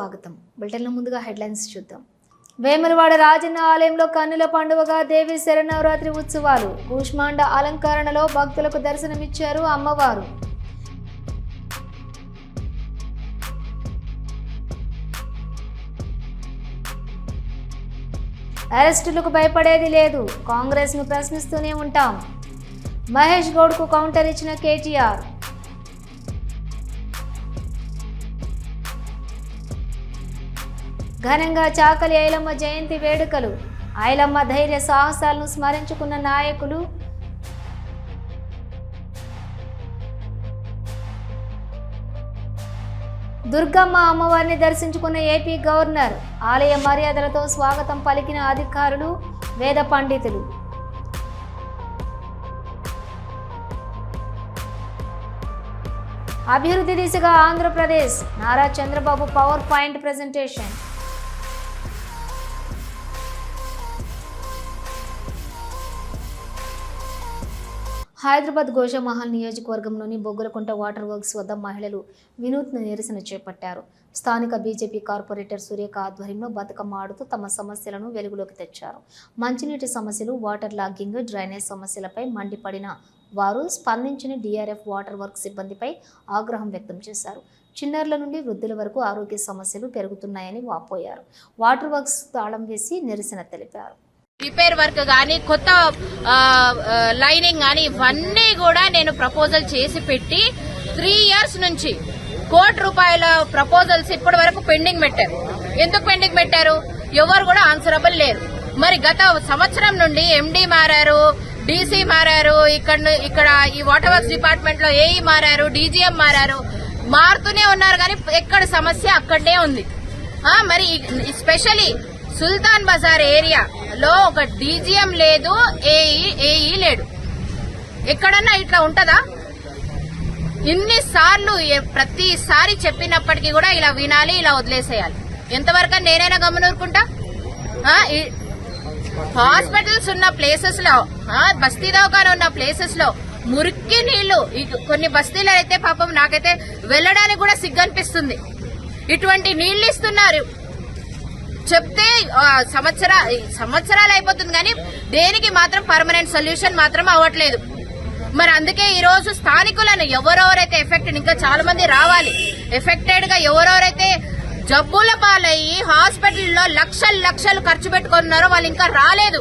స్వాగతం. బులెటిన్లో ముందుగా హెడ్లైన్స్ చూద్దాం. వేములవాడ రాజన్న ఆలయంలో కన్నుల పండుగగా దేవి శరణవరాత్రి ఉత్సవాలు. కూష్మాండ అలంకరణలో భక్తులకు దర్శనమిచ్చారు అమ్మవారు. అరెస్టులకు భయపడేది లేదు. కాంగ్రెస్ను ప్రశ్నిస్తూనే ఉంటాం. మహేష్ గౌడ్కు కౌంటర్ ఇచ్చిన కేటీఆర్ ఘనంగా చాకలి ఐలమ్మ జయంతి వేడుకలు. ఐలమ్మ ధైర్య సాహసాలను స్మరించుకున్న నాయకులు దుర్గమ్మ అమ్మవారిని దర్శించుకున్న ఏపీ గవర్నర్. ఆలయ మర్యాదలతో స్వాగతం పలికిన అధికారులు వేద పండితులు. అభివృద్ధి దిశగా Andhra Pradesh. Nara Chandrababu power point presentation. Hyderabad Goshamahal నియోజకవర్గంలోని బొగ్గులకుంట వాటర్ వర్క్స్ వద్ద మహిళలు వినూత్న నిరసన చేపట్టారు. స్థానిక బీజేపీ కార్పొరేటర్ సురేఖ ఆధ్వర్యంలో బతుకమ్మ ఆడుతూ తమ సమస్యలను వెలుగులోకి తెచ్చారు. మంచినీటి సమస్యలు వాటర్ లాగింగ్ డ్రైనేజ్ సమస్యలపై మండిపడిన వారు స్పందించిన డిఆర్ఎఫ్ వాటర్ వర్క్ సిబ్బందిపై ఆగ్రహం వ్యక్తం చేశారు. చిన్నారుల నుండి వృద్ధుల వరకు ఆరోగ్య సమస్యలు పెరుగుతున్నాయని వాపోయారు. వాటర్ వర్క్స్ తాళం వేసి నిరసన తెలిపారు. రిపేర్ వర్క్ కానీ కొత్త లైనింగ్ కానీ ఇవన్నీ కూడా నేను ప్రపోజల్ చేసి పెట్టి త్రీ ఇయర్స్ నుంచి కోటి రూపాయల ప్రపోజల్స్ ఇప్పటి వరకు పెండింగ్ పెట్టారు. ఎందుకు పెండింగ్ పెట్టారు? ఎవరు కూడా ఆన్సరబుల్ లేరు. మరి గత సంవత్సరం నుండి ఎండీ మారారు డీసీ మారారు ఇక్కడ ఇక్కడ ఈ వాటర్ వర్క్స్ డిపార్ట్మెంట్లో ఏఈ మారారు డీజీఎం మారారు మారుతూనే ఉన్నారు కానీ ఎక్కడ సమస్య అక్కడనే ఉంది. మరి స్పెషలీ సుల్తాన్ బజార్ ఏరియా లో ఒక డీజీఎం లేదు ఏఈ ఏఈ లేడు. ఎక్కడన్నా ఇట్లా ఉంటదా? ఇన్ని సార్లు ప్రతిసారి చెప్పినప్పటికీ కూడా ఇలా వినాలి ఇలా వదిలేసేయాలి. ఎంతవరకు నేనైనా గమనూరుకుంటా ఈ- హాస్పిటల్స్ ఉన్న ప్లేసెస్లో బస్తీ దవాఖాన ఉన్న ప్లేసెస్లో మురికి నీళ్ళు కొన్ని బస్తీలు అయితే పాపం నాకైతే వెళ్ళడానికి కూడా సిగ్గనిపిస్తుంది. ఇటువంటి నీళ్ళు ఇస్తున్నారు. చెప్తే సంవత్సర సంవత్సరాలు అయిపోతుంది కానీ దేనికి మాత్రం పర్మనెంట్ సొల్యూషన్ మాత్రం అవ్వట్లేదు. మరి అందుకే ఈ రోజు స్థానికులను ఎవరెవరైతే ఎఫెక్టెడ్ ఇంకా చాలా మంది రావాలి. ఎఫెక్టెడ్గా ఎవరెవరైతే జబ్బుల పాలయ్యి హాస్పిటల్లో లక్షలు లక్షలు ఖర్చు పెట్టుకున్నారో వాళ్ళు ఇంకా రాలేదు.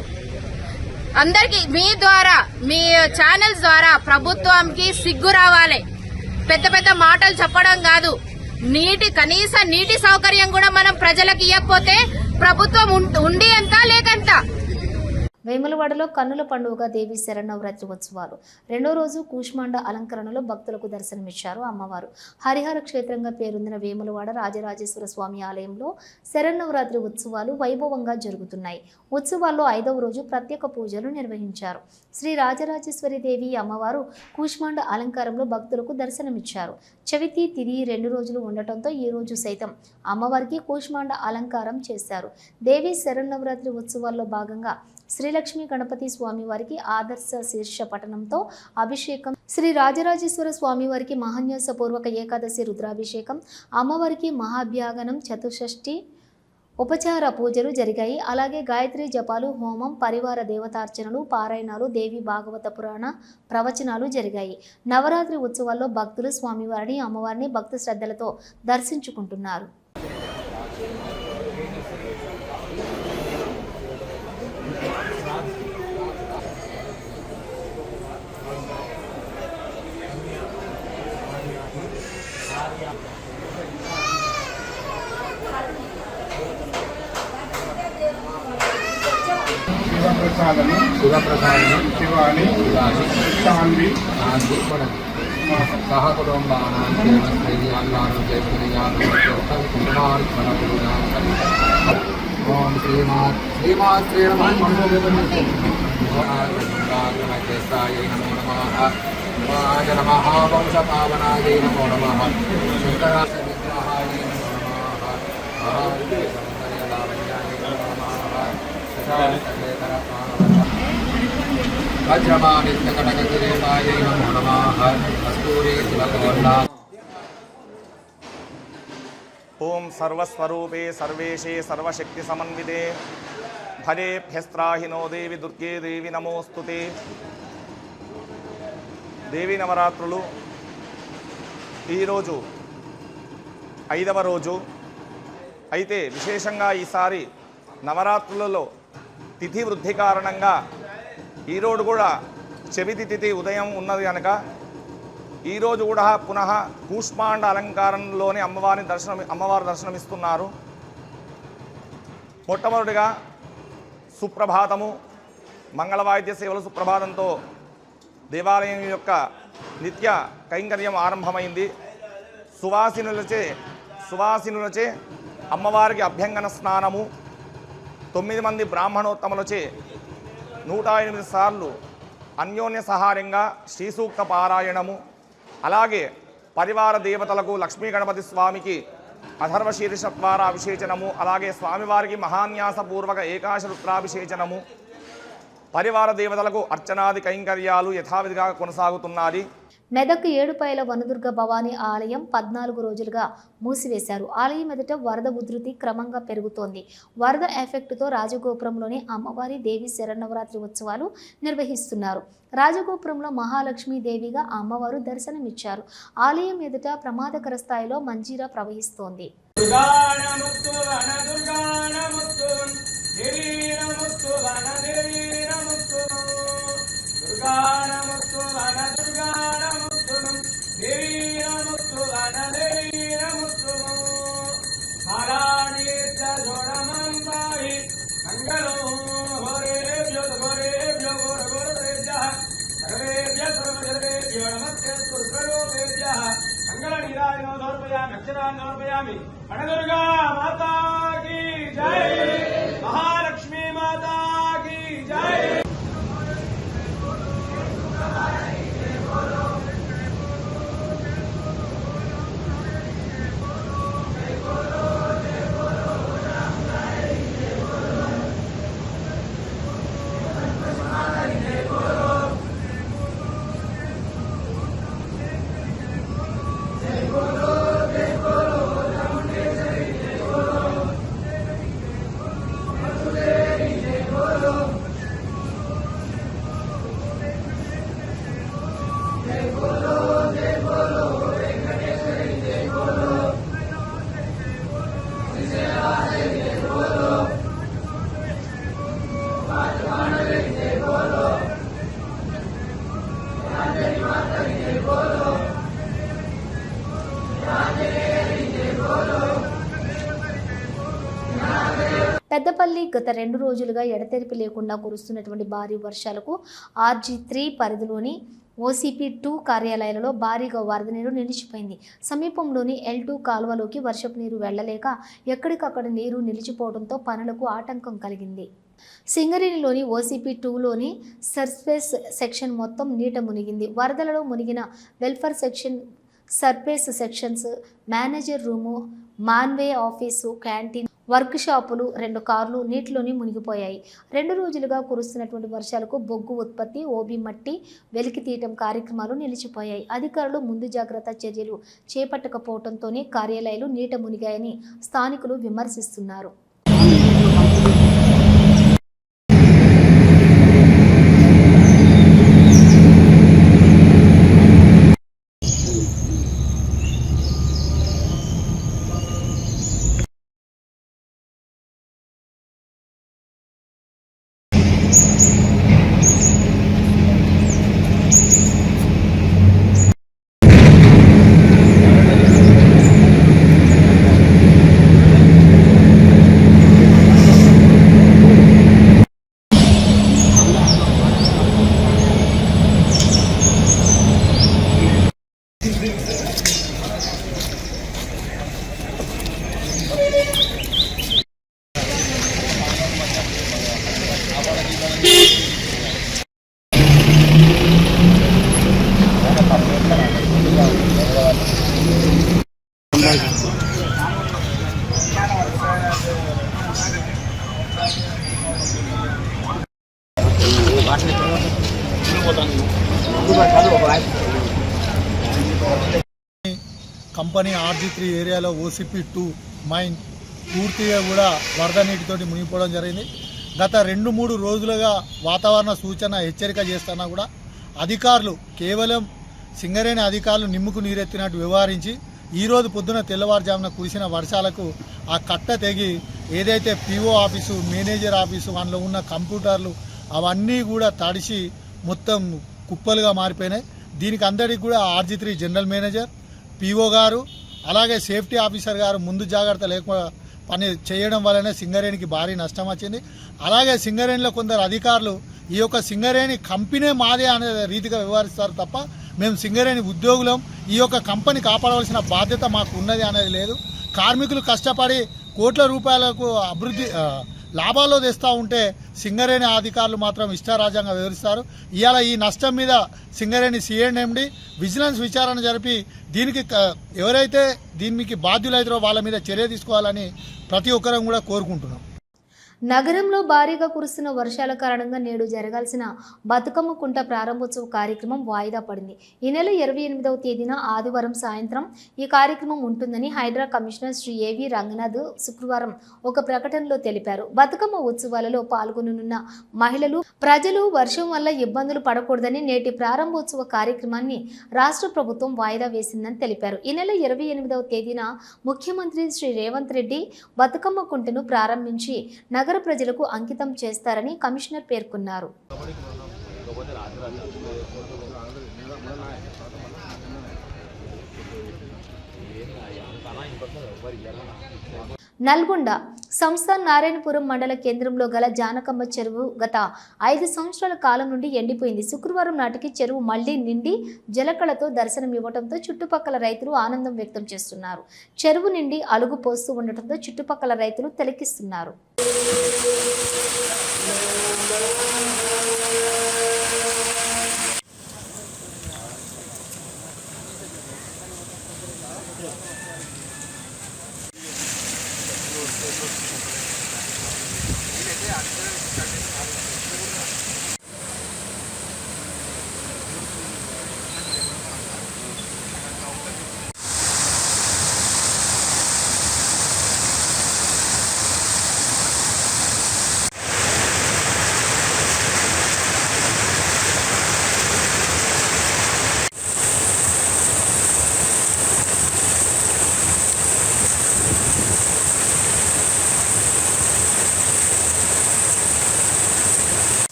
అందరికి మీ ద్వారా మీ ఛానల్స్ ద్వారా ప్రభుత్వంకి సిగ్గు రావాలి. పెద్ద పెద్ద మాటలు చెప్పడం కాదు. నీటి కనీస నీటి సౌకర్యం కూడా మనం ప్రజలకు ఇవ్వకపోతే ప్రభుత్వం ఉం- ఉండి ఎంత లేకంత వేములవాడలో కన్నుల పండుగగా దేవి శరణవరాత్రి ఉత్సవాలు. రెండో రోజు కూష్మాండ అలంకరణలో భక్తులకు దర్శనమిచ్చారు అమ్మవారు. హరిహర క్షేత్రంగా పేరొందిన వేములవాడ రాజరాజేశ్వర స్వామి ఆలయంలో శరణవరాత్రి ఉత్సవాలు వైభవంగా జరుగుతున్నాయి. ఉత్సవాల్లో ఐదవ రోజు ప్రత్యేక పూజలు నిర్వహించారు. శ్రీ రాజరాజేశ్వరి దేవి అమ్మవారు కూష్మాండ అలంకారంలో భక్తులకు దర్శనమిచ్చారు. చవితి తిది రెండు రోజులు ఉండటంతో ఈ రోజు సైతం అమ్మవారికి కూష్మాండ అలంకారం చేశారు. దేవి శరణవరాత్రి ఉత్సవాల్లో భాగంగా శ్రీలక్ష్మి గణపతి స్వామివారికి ఆదర్శ శీర్ష పఠనంతో అభిషేకం. శ్రీ రాజరాజేశ్వర స్వామివారికి మహాన్యాసపూర్వక ఏకాదశి రుద్రాభిషేకం. అమ్మవారికి మహాభ్యాగనం చతుషష్ఠి ఉపచార పూజలు జరిగాయి. అలాగే గాయత్రి జపాలు హోమం పరివార దేవతార్చనలు పారాయణాలు దేవి భాగవత పురాణ ప్రవచనాలు జరిగాయి. నవరాత్రి ఉత్సవాల్లో భక్తులు స్వామివారిని అమ్మవారిని భక్తి శ్రద్ధలతో దర్శించుకుంటున్నారు. శివప్రసాదము శివప్రసాదం శివాని శివాని శాంతి శాంతి మనకి సహ కుటుంబానాం శ్రీయాన్ని ఓం శ్రీమా శ్రీమా శ్రీరమణేశాయ నమో. నమః వాజ నమః. వంశపావనాయ నమో నమః. శంకరాచ విగ్రహాయ నమో నమః. నమో నమః కస్తూరి ఓం సర్వస్వరూపే సర్వేశే సర్వశక్తి సమన్వితే భరేభ్యస్త్రాహినో దేవి దుర్గే దేవి నమోస్తుతే దేవి నవరాత్రులు ఈరోజు ఐదవ రోజు. అయితే విశేషంగా ఈసారి నవరాత్రులలో తిథి వృద్ధి కారణంగా ఈరోజు కూడా చెవితి తిథి ఉదయం ఉన్నది కనుక ఈరోజు కూడా పునః కూష్మాండ అలంకారంలోని అమ్మవారిని దర్శనం అమ్మవారు దర్శనమిస్తున్నారు. మొట్టమొదటిగా సుప్రభాతము మంగళవాయిద్య సేవల సుప్రభాతంతో దేవాలయం యొక్క నిత్య కైంకర్యం ఆరంభమైంది. సువాసినులచే సువాసినులచే అమ్మవారికి అభ్యంగన స్నానము తొమ్మిది మంది బ్రాహ్మణోత్తములచే నూట ఎనిమిది సార్లు అన్యోన్య సహాయంగా శ్రీసూక్త పారాయణము అలాగే పరివార దేవతలకు లక్ష్మీ గణపతి స్వామికి అథర్వ శీర్ష ద్వారా అభిషేచనము అలాగే స్వామివారికి మహాన్యాసపూర్వక ఏకాశ రుద్రాభిషేచనము పరివార దేవతలకు అర్చనాది కైంకర్యాలు యథావిధిగా కొనసాగుతున్నది. మెదక్ ఏడుపాయల వనదుర్గ భవానీ ఆలయం పద్నాలుగు రోజులుగా మూసివేశారు. ఆలయం ఎదుట వరద ఉధృతి క్రమంగా పెరుగుతోంది. వరద ఎఫెక్ట్తో రాజగోపురంలోని అమ్మవారి దేవి శరణవరాత్రి ఉత్సవాలు నిర్వహిస్తున్నారు. రాజగోపురంలో మహాలక్ష్మి దేవిగా అమ్మవారు దర్శనమిచ్చారు. ఆలయం ఎదుట ప్రమాదకర స్థాయిలో మంజీరా ప్రవహిస్తోంది. పెద్దపల్లి గత రెండు రోజులుగా ఎడతెరిపి లేకుండా కురుస్తున్నటువంటి భారీ వర్షాలకు ఆర్జీ త్రీ పరిధిలోని ఓసీపీ టూ కార్యాలయాలలో భారీగా వరద నీరు నిలిచిపోయింది. సమీపంలోని ఎల్ టూ కాలువలోకి వర్షపు నీరు వెళ్ళలేక ఎక్కడికక్కడ నీరు నిలిచిపోవడంతో పనులకు ఆటంకం కలిగింది. సింగరేణిలోని ఓసీపీ టూలోని సర్ఫేస్ సెక్షన్ మొత్తం నీట మునిగింది. వరదలలో మునిగిన welfare section surface sections manager room మాన్వే office canteen work షాపులు రెండు కార్లు నీటిలోనే మునిగిపోయాయి. రెండు రోజులుగా కురుస్తున్నటువంటి వర్షాలకు బొగ్గు ఉత్పత్తి ఓబి మట్టి వెలికి తీయటం కార్యక్రమాలు నిలిచిపోయాయి. అధికారులు ముందు జాగ్రత్త చర్యలు చేపట్టకపోవడంతోనే కార్యాలయాలు నీట మునిగాయని స్థానికులు విమర్శిస్తున్నారు కంపెనీ ఆర్జీ త్రీ ఏరియాలో ఓసీపీ టూ మైన్ పూర్తిగా కూడా వరద నీటితోటి మునిగిపోవడం జరిగింది. గత రెండు మూడు రోజులుగా వాతావరణ సూచన హెచ్చరిక చేస్తున్నా కూడా అధికారులు కేవలం సింగరేణి అధికారులు నిమ్ముకు నీరెత్తినట్టు వ్యవహరించి ఈరోజు పొద్దున తెల్లవారుజామున కురిసిన వర్షాలకు ఆ కట్ట తెగి ఏదైతే పిఓ ఆఫీసు మేనేజర్ ఆఫీసు అందులో ఉన్న కంప్యూటర్లు అవన్నీ కూడా తడిసి మొత్తం కుప్పలుగా మారిపోయినాయి. దీనికి అందరికీ కూడా RG three general manager PO గారు అలాగే సేఫ్టీ ఆఫీసర్ గారు ముందు జాగ్రత్త లేకుండా పని చేయడం వల్లనే సింగరేణికి భారీ నష్టం వచ్చింది. అలాగే సింగరేణిలో కొందరు అధికారులు ఈ యొక్క సింగరేణి కంపెనీ మాదే అనే రీతిగా వ్యవహరిస్తారు తప్ప మేము సింగరేణి ఉద్యోగులం. ఈ యొక్క కంపెనీ కాపాడవలసిన బాధ్యత మాకు ఉన్నది అనేది లేదు. కార్మికులు కష్టపడి కోట్ల రూపాయలకు అభివృద్ధి లాభాల్లో తెస్తూ ఉంటే సింగరేణి అధికారులు మాత్రం ఇష్టారాజ్యంగా వివరిస్తారు. ఇవాళ ఈ నష్టం మీద సింగరేణి సిఎండి విజిలెన్స్ విచారణ జరిపి దీనికి ఎవరైతే దీనికి బాధ్యులైతారో వాళ్ళ మీద చర్య తీసుకోవాలని ప్రతి ఒక్కరం కూడా కోరుకుంటున్నాం. నగరంలో భారీగా కురుస్తున్న వర్షాల కారణంగా నేడు జరగాల్సిన బతుకమ్మ కుంట ప్రారంభోత్సవ కార్యక్రమం వాయిదా పడింది. ఈ నెల ఇరవై ఎనిమిదవ తేదీన ఆదివారం సాయంత్రం ఈ కార్యక్రమం ఉంటుందని హైడ్రా కమిషనర్ శ్రీ ఏవి రంగనాథ్ శుక్రవారం ఒక ప్రకటనలో తెలిపారు. బతుకమ్మ ఉత్సవాలలో పాల్గొననున్న మహిళలు ప్రజలు వర్షం వల్ల ఇబ్బందులు పడకూడదని నేటి ప్రారంభోత్సవ కార్యక్రమాన్ని రాష్ట్ర ప్రభుత్వం వాయిదా వేసిందని తెలిపారు. ఈ నెల ఇరవై ఎనిమిదవ తేదీన ముఖ్యమంత్రి శ్రీ రేవంత్ రెడ్డి బతుకమ్మ కుంటను ప్రారంభించి నగర ప్రజలకు అంకితం చేస్తారని కమిషనర్ పేర్కొన్నారు. నల్గొండ సంస్థ నారాయణపురం మండల కేంద్రంలో గల జానకమ్మ చెరువు గత ఐదు సంవత్సరాల కాలం నుండి ఎండిపోయింది. శుక్రవారం నాటికి చెరువు మళ్ళీ నిండి జలకళతో దర్శనం ఇవ్వడంతో చుట్టుపక్కల రైతులు ఆనందం వ్యక్తం చేస్తున్నారు. చెరువు నిండి అలుగు పోస్తూ ఉండటంతో చుట్టుపక్కల రైతులు తెలకిస్తున్నారు.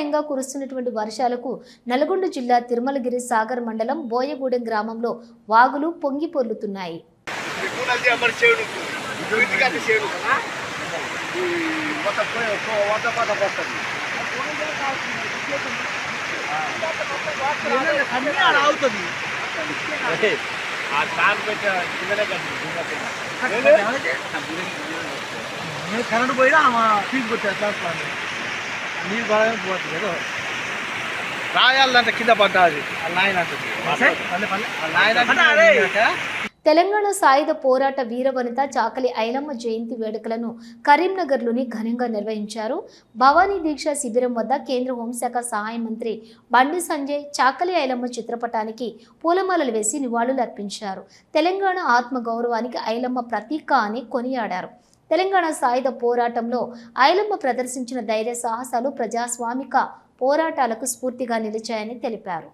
నిరంతరాయంగా కురుస్తున్నటువంటి వర్షాలకు నల్గొండ జిల్లా తిరుమలగిరి సాగర్ మండలం బోయగూడెం గ్రామంలో వాగులు పొంగి పొర్లుతున్నాయి. కరెంట్ పోయినా ఫీజు కొట్టేస్తా నీళ్ళు పోతుంది కదా. రాయాలంటే కింద పడ్డాది నాయన నాయన తెలంగాణ సాయుధ పోరాట వీరవనిత చాకలి ఐలమ్మ జయంతి వేడుకలను కరీంనగర్లోని ఘనంగా నిర్వహించారు. భవానీ దీక్ష శిబిరం వద్ద కేంద్ర హోంశాఖ సహాయ మంత్రి బండి సంజయ్ చాకలి ఐలమ్మ చిత్రపటానికి పూలమాలలు వేసి నివాళులు అర్పించారు తెలంగాణ ఆత్మ గౌరవానికి ఐలమ్మ ప్రతీక అని కొనియాడారు. తెలంగాణ సాయుధ పోరాటంలో ఐలమ్మ ప్రదర్శించిన ధైర్య సాహసాలు ప్రజాస్వామిక పోరాటాలకు స్ఫూర్తిగా నిలిచాయని తెలిపారు.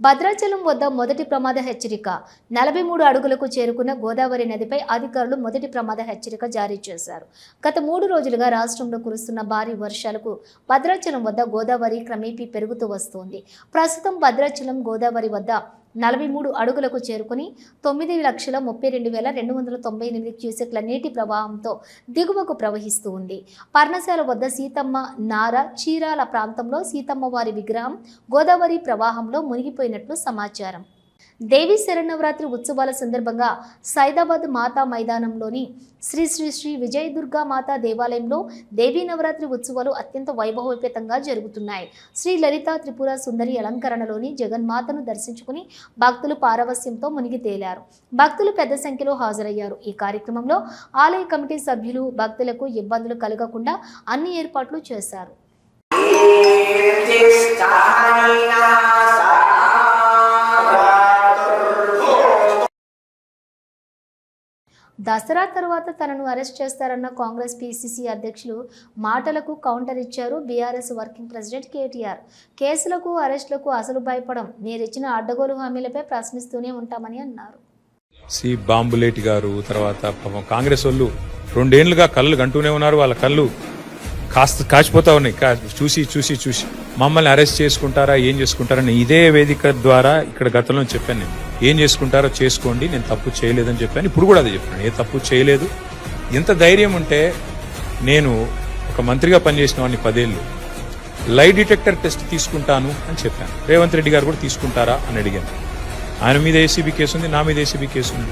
భద్రాచలం వద్ద మొదటి ప్రమాద హెచ్చరిక. నలభై మూడు అడుగులకు చేరుకున్న గోదావరి నదిపై అధికారులు మొదటి ప్రమాద హెచ్చరిక జారీ చేశారు. గత మూడు రోజులుగా రాష్ట్రంలో కురుస్తున్న భారీ వర్షాలకు భద్రాచలం వద్ద గోదావరి క్రమేపీ పెరుగుతూ వస్తోంది. ప్రస్తుతం భద్రాచలం గోదావరి వద్ద నలభై మూడు అడుగులకు చేరుకుని తొమ్మిది లక్షల ముప్పై రెండు వేల రెండు వందల తొంభై ఎనిమిది క్యూసెక్ల నీటి ప్రవాహంతో దిగువకు ప్రవహిస్తూ ఉంది. పర్ణశాల వద్ద సీతమ్మ నార చీరాల ప్రాంతంలో సీతమ్మ వారి విగ్రహం గోదావరి ప్రవాహంలో మునిగిపోయినట్లు సమాచారం. దేవి శరణవరాత్రి ఉత్సవాల సందర్భంగా సైదాబాద్ మాతా మైదానంలోని శ్రీ శ్రీ శ్రీ విజయదుర్గా మాతా దేవాలయంలో దేవీ నవరాత్రి ఉత్సవాలు అత్యంత వైభవోపేతంగా జరుగుతున్నాయి. శ్రీ లలిత త్రిపుర సుందరి అలంకరణలోని జగన్మాతను దర్శించుకుని భక్తులు పారవస్యంతో మునిగి తేలారు. భక్తులు పెద్ద సంఖ్యలో హాజరయ్యారు. ఈ కార్యక్రమంలో ఆలయ కమిటీ సభ్యులు భక్తులకు ఇబ్బందులు కలగకుండా అన్ని ఏర్పాట్లు చేశారు. దసరా తర్వాత తనను అరెస్ట్ చేస్తారన్న కాంగ్రెస్ పీసీసీ అధ్యక్షులు మాటలకు కౌంటర్ ఇచ్చారు బీఆర్ఎస్ వర్కింగ్ ప్రెసిడెంట్ కేటీఆర్. కేసులకు అరెస్టులకు అసలు భయపడం మీరిచ్చిన అడ్డగోలు హామీలపై ప్రశ్నిస్తూనే ఉంటామని అన్నారు. సి బాంబులేటి గారు తర్వాత పాపం కాంగ్రెస్ వాళ్ళు రెండేళ్ళుగా కళ్ళు గంటూనే ఉన్నారు. వాళ్ళ కళ్ళు కాస్త కాచిపోతా ఉన్నాయి. చూసి చూసి చూసి. మమ్మల్ని అరెస్ట్ చేసుకుంటారా ఏం చేసుకుంటారని ఇదే వేదిక ద్వారా ఇక్కడ గతంలో చెప్పాను నేను. ఏం చేసుకుంటారో చేసుకోండి నేను తప్పు చేయలేదని చెప్పాను. ఇప్పుడు కూడా అదే చెప్పాను ఏ తప్పు చేయలేదు. ఎంత ధైర్యం ఉంటే నేను ఒక మంత్రిగా పనిచేసిన వాడిని పదేళ్ళు. లై డిటెక్టర్ టెస్ట్ తీసుకుంటాను అని చెప్పాను. రేవంత్ రెడ్డి గారు కూడా తీసుకుంటారా అని అడిగాను. ఆయన మీద ఏసీబీ కేసు ఉంది నా మీద ఏసీబీ కేసు ఉంది.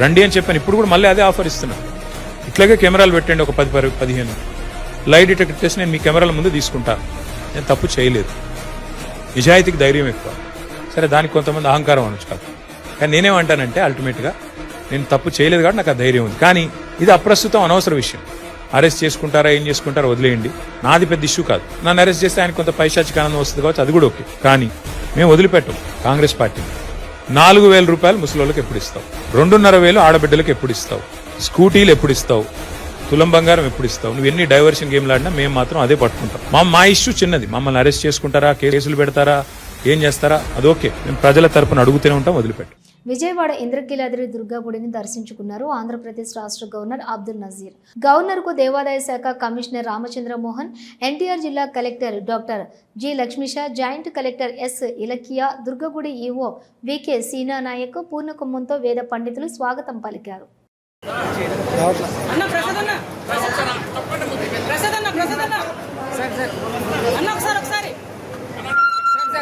రండి అని చెప్పాను. ఇప్పుడు కూడా మళ్ళీ అదే ఆఫర్ ఇస్తున్నా. ఇట్లాగే కెమెరాలు పెట్టండి ఒక పది పది పదిహేను. లై డిటెక్టర్ టెస్ట్ నేను మీ కెమెరాల ముందు తీసుకుంటాను నేను తప్పు చేయలేదు. నిజాయితీకి ధైర్యం ఎక్కువ. సరే దానికి కొంతమంది అహంకారం అనొచ్చు కాదు. కానీ నేనేమంటానంటే అల్టిమేట్గా నేను తప్పు చేయలేదు కాబట్టి నాకు ఆ ధైర్యం ఉంది. కానీ ఇది అప్రస్తుతం అనవసర విషయం. అరెస్ట్ చేసుకుంటారా ఏం చేసుకుంటారా వదిలేయండి. నాది పెద్ద ఇష్యూ కాదు. నన్ను అరెస్ట్ చేస్తే ఆయన కొంత పైశాచిక ఆనందం వస్తుంది కావచ్చు అది కూడా ఓకే. కానీ మేము వదిలిపెట్టాం కాంగ్రెస్ పార్టీ నాలుగు వేల రూపాయలు ముసలోళ్ళకి ఎప్పుడు ఇస్తావు? రెండున్నర వేలు ఆడబిడ్డలకు ఎప్పుడు ఇస్తావు? స్కూటీలు ఎప్పుడు ఇస్తావు? తులం బంగారం ఎప్పుడు ఇస్తావు? నువ్వు ఎన్ని డైవర్షన్ గేమ్లు ఆడినా మేము మాత్రం అదే పట్టుకుంటాం. మా మా ఇష్యూ చిన్నది. మమ్మల్ని అరెస్ట్ చేసుకుంటారా? కేసులు పెడతారా? ఏం చేస్తారా? అది ఓకే. మేము ప్రజల తరపున అడుగుతూనే ఉంటాం వదిలిపెట్టు. విజయవాడ ఇంద్రకీలాద్రి దుర్గాగుడిని దర్శించుకున్నారు ఆంధ్రప్రదేశ్ రాష్ట్ర గవర్నర్ అబ్దుల్ నజీర్. గవర్నర్కు దేవాదాయ శాఖ కమిషనర్ రామచంద్ర మోహన్ ఎన్టీఆర్ జిల్లా collector doctor G Lakshmisha joint collector S Ilakiya దుర్గగుడి EO VK Seena Naik పూర్ణకుంభంతో వేద పండితులు స్వాగతం పలికారు. అన్న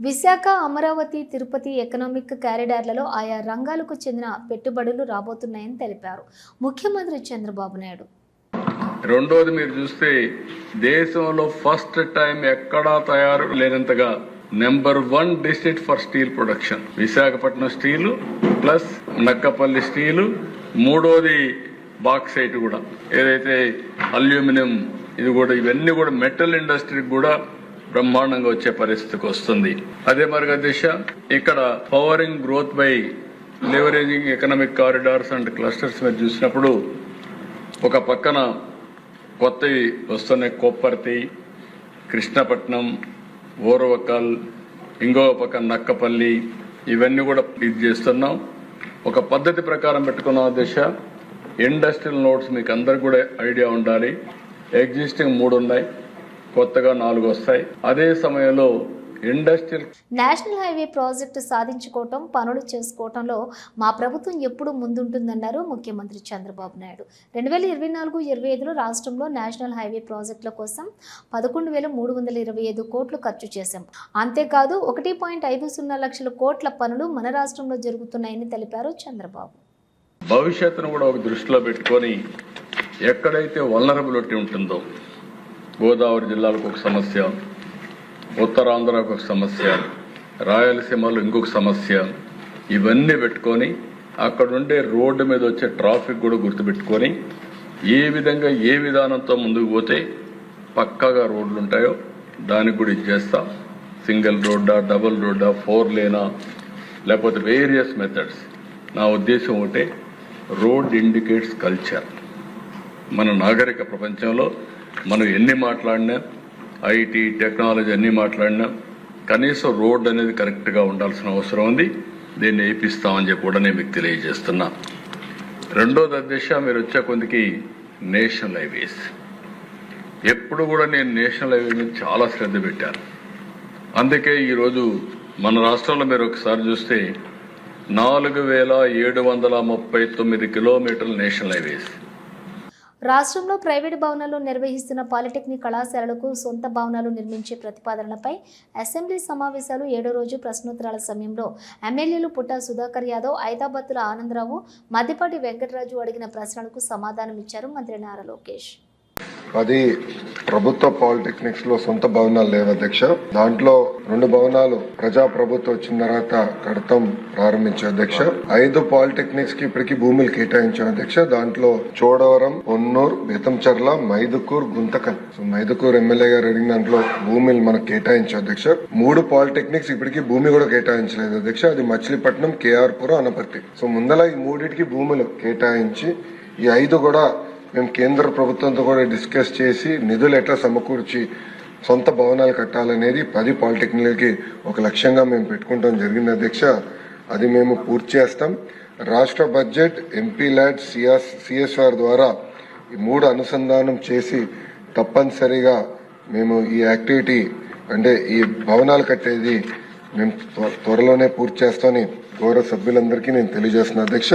Visakha Amaravati Tirupati economic క్యారిడార్లలో ఆయా రంగాలకు చెందిన పెట్టుబడులు రాబోతున్నాయని తెలిపారు. ముఖ్యమంత్రి చంద్రబాబు నాయుడు. రెండోది మీరు చూస్తే దేశంలో ఫస్ట్ టైం ఎక్కడా తయారు లేనంతగా number one district for steel production. Visakhapatnam steel plus Nakkapalli steel. మూడోది బాక్సైట్ కూడా. ఏదైతే అల్యూమినియం ఇది కూడా ఇవన్నీ కూడా మెటల్ ఇండస్ట్రీకి కూడా బ్రహ్మాండంగా వచ్చే పరిస్థితికి వస్తుంది. అదే మరిగా దిశ ఇక్కడ powering growth by leveraging economic corridors and clusters మీరు చూసినప్పుడు ఒక పక్కన కొత్తవి వస్తున్నాయి కొప్పర్తి కృష్ణపట్నం ఓరవకల్ ఇంకో పక్కన నక్కపల్లి ఇవన్నీ కూడా ఇది చేస్తున్నాం. ఒక పద్ధతి ప్రకారం పెట్టుకున్న దిశ. ఇండస్ట్రియల్ నోట్స్ మీకు అందరికి కూడా ఐడియా ఉండాలి. ఎగ్జిస్టింగ్ మూడు ఉన్నాయి కొత్తగా నాలుగు వస్తాయి అదే సమయంలో ఇండస్ట్రియల్ నేషనల్ హైవే ప్రాజెక్టు సాధించుకోవటం పనులు చేసుకోవటంలో మా ప్రభుత్వం ఎప్పుడు ముందుంటుందన్నారు ముఖ్యమంత్రి చంద్రబాబు నాయుడు. రెండు వేల ఇరవై నాలుగు ఇరవై ఐదులో రాష్ట్రంలో నేషనల్ హైవే ప్రాజెక్టుల కోసం పదకొండు వేల మూడు వందల ఇరవై ఐదు కోట్లు ఖర్చు చేశాం. అంతేకాదు ఒకటి పాయింట్ ఐదు సున్నా లక్షల కోట్ల పనులు మన రాష్ట్రంలో జరుగుతున్నాయని తెలిపారు చంద్రబాబు. భవిష్యత్తును కూడా ఒక దృష్టిలో పెట్టుకొని ఎక్కడైతే వలనరబిలిటీ ఉంటుందో గోదావరి జిల్లాలకు ఒక సమస్య ఉత్తరాంధ్రకు ఒక సమస్య రాయలసీమలో ఇంకొక సమస్య ఇవన్నీ పెట్టుకొని అక్కడ ఉండే రోడ్డు మీద వచ్చే ట్రాఫిక్ కూడా గుర్తుపెట్టుకొని ఏ విధంగా ఏ విధానంతో ముందుకు పోతే పక్కాగా రోడ్లు ఉంటాయో దానికి కూడా ఇచ్చేస్తాం సింగిల్ రోడ్డా డబుల్ రోడ్డా ఫోర్ లేనా లేకపోతే వేరియస్ మెథడ్స్. నా ఉద్దేశం ఒకటే రోడ్ ఇండికేట్స్ కల్చర్. మన నాగరిక ప్రపంచంలో మనం ఎన్ని మాట్లాడినా ఐటీ టెక్నాలజీ అన్నీ మాట్లాడినా కనీసం రోడ్ అనేది కరెక్ట్గా ఉండాల్సిన అవసరం ఉంది. దీన్ని వేయిస్తామని చెప్పి కూడా నేను మీకు తెలియజేస్తున్నా. రెండోది అధ్యక్ష మీరు వచ్చే కొందికి నేషనల్ హైవేస్. ఎప్పుడు కూడా నేను నేషనల్ హైవే మీద చాలా శ్రద్ధ పెట్టాను. అందుకే ఈరోజు మన రాష్ట్రంలో మీరు ఒకసారి చూస్తే నాలుగు వేల ఏడు వందల ముప్పై తొమ్మిది కిలోమీటర్ల నేషనల్ హైవేస్. రాష్ట్రంలో ప్రైవేటు భవనాల్లో నిర్వహిస్తున్న పాలిటెక్నిక్ కళాశాలలకు సొంత భవనాలు నిర్మించే ప్రతిపాదనలపై అసెంబ్లీ సమావేశాలు ఏడో రోజు ప్రశ్నోత్తరాల సమయంలో ఎమ్మెల్యేలు పుట్ట సుధాకర్ యాదవ్ ఐదాబత్తుల ఆనందరావు మద్దిపాటి వెంకటరాజు అడిగిన ప్రశ్నలకు సమాధానం ఇచ్చారు మంత్రి నారా లోకేష్. అది ప్రభుత్వ పాలిటెక్నిక్స్లో సొంత భవనాలు లేవు అధ్యక్ష. దాంట్లో రెండు భవనాలు ప్రజా ప్రభుత్వం వచ్చిన తర్వాత కడతం ప్రారంభించాం అధ్యక్ష. ఐదు పాలిటెక్నిక్స్కి ఇప్పటికి భూములు కేటాయించాం అధ్యక్ష. దాంట్లో చోడవరం పొన్నూరు బేతంచర్ల మైదుకూర్ గుంతకల్. సో మైదుకూర్ ఎమ్మెల్యే గారు అడిగిన దాంట్లో భూములు మనకు కేటాయించాం అధ్యక్ష. మూడు పాలిటెక్నిక్స్ ఇప్పటికి భూమి కూడా కేటాయించలేదు అధ్యక్ష. అది మచిలీపట్నం కేఆర్పురం అనపర్తి. సో ముందల ఈ మూడింటికి భూములు కేటాయించి ఈ ఐదు కూడా మేము కేంద్ర ప్రభుత్వంతో కూడా డిస్కస్ చేసి నిధులు ఎట్లా సమకూర్చి సొంత భవనాలు కట్టాలనేది పది పాలిటెక్నిక్లకి ఒక లక్ష్యంగా మేము పెట్టుకుంటాం జరిగింది అధ్యక్ష. అది మేము పూర్తి చేస్తాం. రాష్ట్ర budget MP lad CS CSR ద్వారా ఈ మూడు అనుసంధానం చేసి తప్పనిసరిగా మేము ఈ యాక్టివిటీ అంటే ఈ భవనాలు కట్టేది మేము త్వ- త్వరలోనే పూర్తి చేస్తామని గౌరవ సభ్యులందరికీ నేను తెలియజేస్తున్నాను అధ్యక్ష.